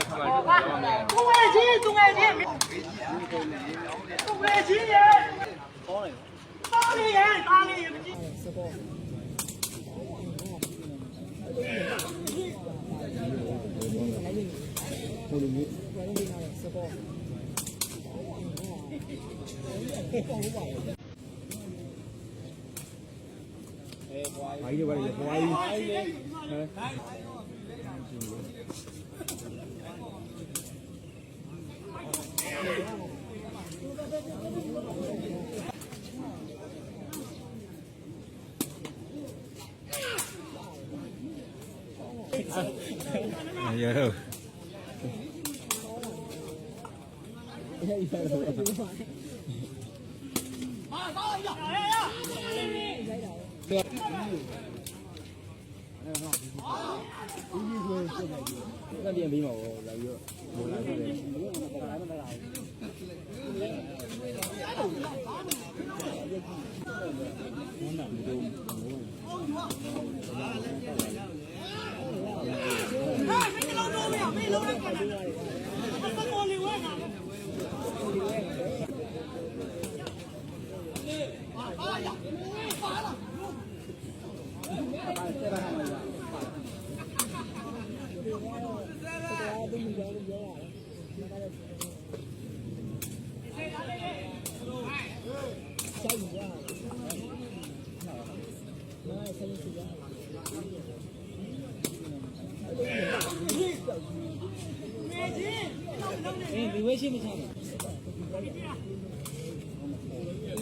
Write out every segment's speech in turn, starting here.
cho không ăn không ai chi tung ai chi tung ai chi vậy có Hãy subscribe cho kênh Ghiền Mì Gõ Để không bỏ lỡ những video hấp dẫn မသိ ကတော့ဆွဲကားတော့မလားဆွဲကားတော့အဲ့ဆွဲ ကားတော့မယ်ဟုတ်တယ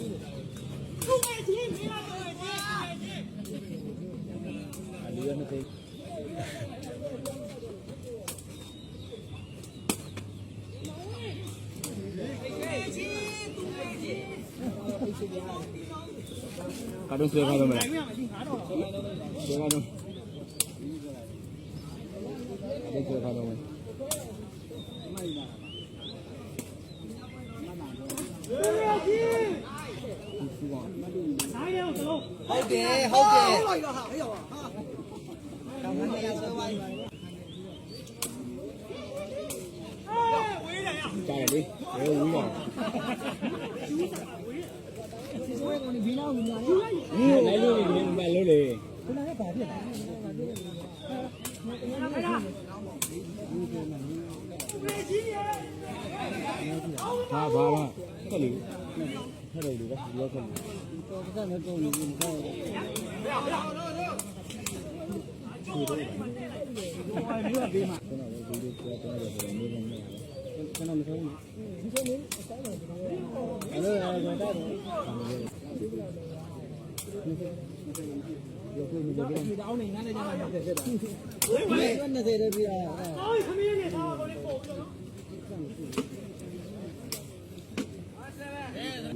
် ဟုတ်တယ်လိုက်တော့ဟာဟဲ့ရောဟာတောင်းနေရဆွဲဝိုင်း ကြားရ လေဘယ်ဝီးပါဆွဲကုန်ဒီနောက်လူများဟင်းလိုက်လို့နေမလို့လေခုနကဘာဖြစ်လဲဟာဘာဘာခက်လေခက်လေလေဒီရောက်ခက်လေတော့ကလည်းကုန်နေပြီကောင်းတယ်ဘာလို့ဒီမှာကျွန်တော်လည်းဒီလိုပြောတော့တယ်ဆိုတော့နေနေနေ ကျွန်တော်မဆုံးဘူးဒီလိုမျိုးအတိုင်းတော့ဒီလိုအဲ့လိုကတော့တော့ရောခုနေကြတယ်ဒီတောင်းနေငါလည်းကျွန်တော်ဖြစ်တာဝေးဝေး20တဲ့ပြီးတာ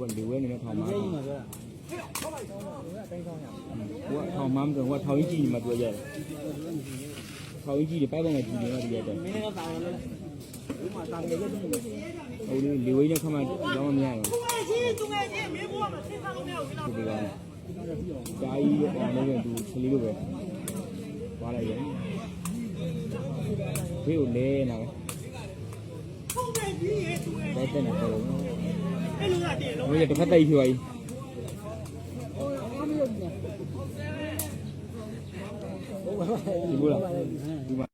ဘယ်လိုဝဲနေထောင်မှာဒီမှာပြောဟိုထောင်မှာတော့ဟိုထောင်ကြီးကြီးနေမှာတွေ့ရတယ်ထောင်ကြီးကြီးတွေပိုက်ပေါင်းနဲ့ကြီးနေမှာတွေ့ရတယ်မင်းကတောင်းလို့ဒီမှာတောင်းနေကြတယ် ဟိုလေလေဝဲနဲ့ခမတော့မမြင်ရဘူးသူငယ်ချင်းသူငယ်ချင်းမင်းဘုရားမသိသားလို့မရဘူးလားဒီကကြားကြီးရောအောင်လို့သူကလေးလိုပဲသွားလိုက်တယ်ဘေးကိုလဲနေတယ်သူငယ်ကြီးရဲ့သူငယ်တိုက်တဲ့နေတော့အဲ့လိုကတည်းကဘယ်တစ်ဖက်တိုက်ဖြွာကြီးဒီလိုလားဒီမှာ